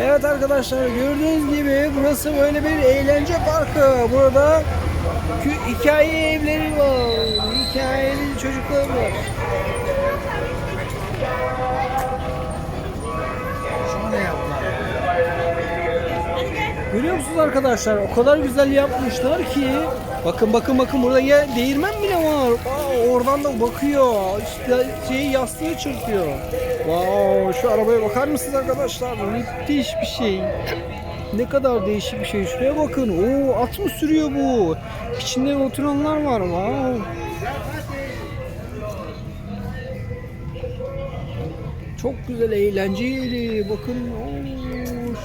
Evet arkadaşlar gördüğünüz gibi burası böyle bir eğlence parkı. Burada hikaye evleri var. Hikayeli çocuklar var. Musunuz arkadaşlar? O kadar güzel yapmışlar ki. Bakın bakın bakın burada ya değirmen bile var. Aa, oradan da bakıyor. İşte şey yastığı çırpıyor. Wow, şu arabaya bakar mısınız arkadaşlar? Müthiş bir şey. Ne kadar değişik bir şey. Şuraya bakın. Oo, at mı sürüyor bu? İçinde oturanlar var. Wow. Çok güzel eğlenceli. Bakın oo,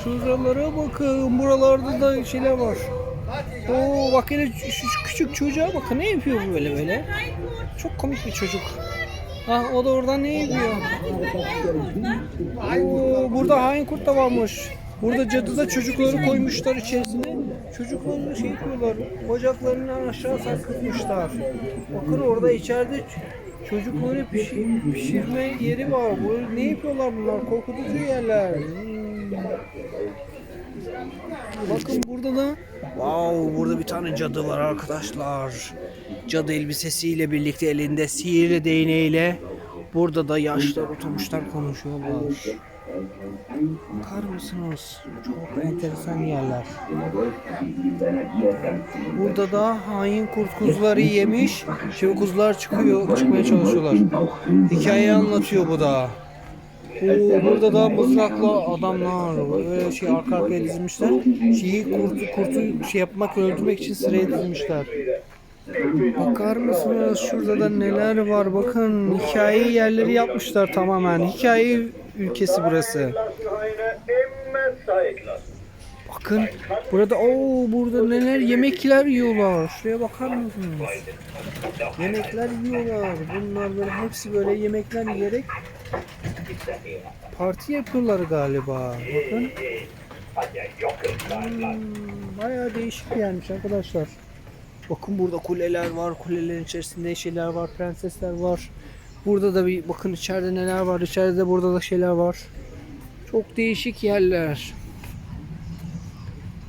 şuralara bakın. Buralarda da şeyler var. Oo bak hele şu küçük çocuğa bakın ne yapıyor böyle böyle. Çok komik bir çocuk. Ha o da oradan ne yapıyor? Oo, burada hain kurt da varmış. Burada cadıda çocukları koymuşlar içerisine. Çocukları şey yapıyorlar. Bacaklarından aşağı sarkıtmışlar. Bakın orada içeride çocukları pişir, pişirme yeri var. Bu, ne yapıyorlar bunlar? Korkutucu yerler. Hmm. Bakın burada da Wow burada bir tane cadı var arkadaşlar. Cadı elbisesiyle birlikte elinde sihirli değneğiyle burada da yaşlar oturmuşlar konuşuyorlar. Bakar mısınız? Çok enteresan yerler. Burada da hain kurt kuzuları yemiş. Şimdi kuzular çıkıyor, çıkmaya çalışıyorlar. Hikayeyi anlatıyor bu da. Oo, burada da mızraklı adamlar böyle şey arka arkaya dizilmişler. Şeyi kurtu kurtu şey yapmak öldürmek için sıraya dizilmişler. Bakar mısınız şurada da neler var bakın hikaye yerleri yapmışlar tamamen hikaye ülkesi burası. Bakın burada o burada neler yemekler yiyorlar. Şuraya bakar mısınız? Yemekler yiyorlar. Bunlar böyle hepsi böyle yemekler yiyerek parti yapıyorlar galiba. Bakın. Hmm, bayağı değişik yermiş arkadaşlar. Bakın burada kuleler var. Kulelerin içerisinde şeyler var. Prensesler var. Burada da bir bakın içeride neler var. İçeride de burada da şeyler var. Çok değişik yerler.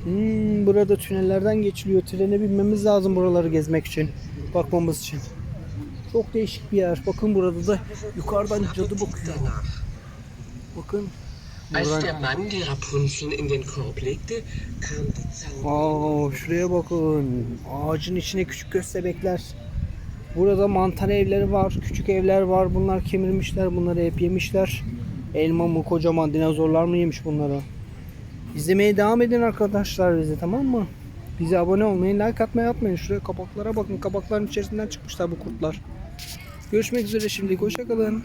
Hmm, burada tünellerden geçiliyor. Trene binmemiz lazım buraları gezmek için. Bakmamız için. Çok değişik bir yer. Bakın burada da yukarıdan cadı bakıyor. Bakın. Als der Mann die Rapunzel in den Korb legte, kam die Zauberin. Aa, şuraya bakın. Ağacın içine küçük köstebekler. Burada mantar evleri var. Küçük evler var. Bunlar kemirmişler. Bunları hep yemişler. Elma mı kocaman dinozorlar mı yemiş bunları? İzlemeye devam edin arkadaşlar bizi tamam mı? Bize abone olmayı, like atmayı atmayın. Şuraya kabaklara bakın. Kabakların içerisinden çıkmışlar bu kurtlar. Görüşmek üzere şimdi. Hoşçakalın.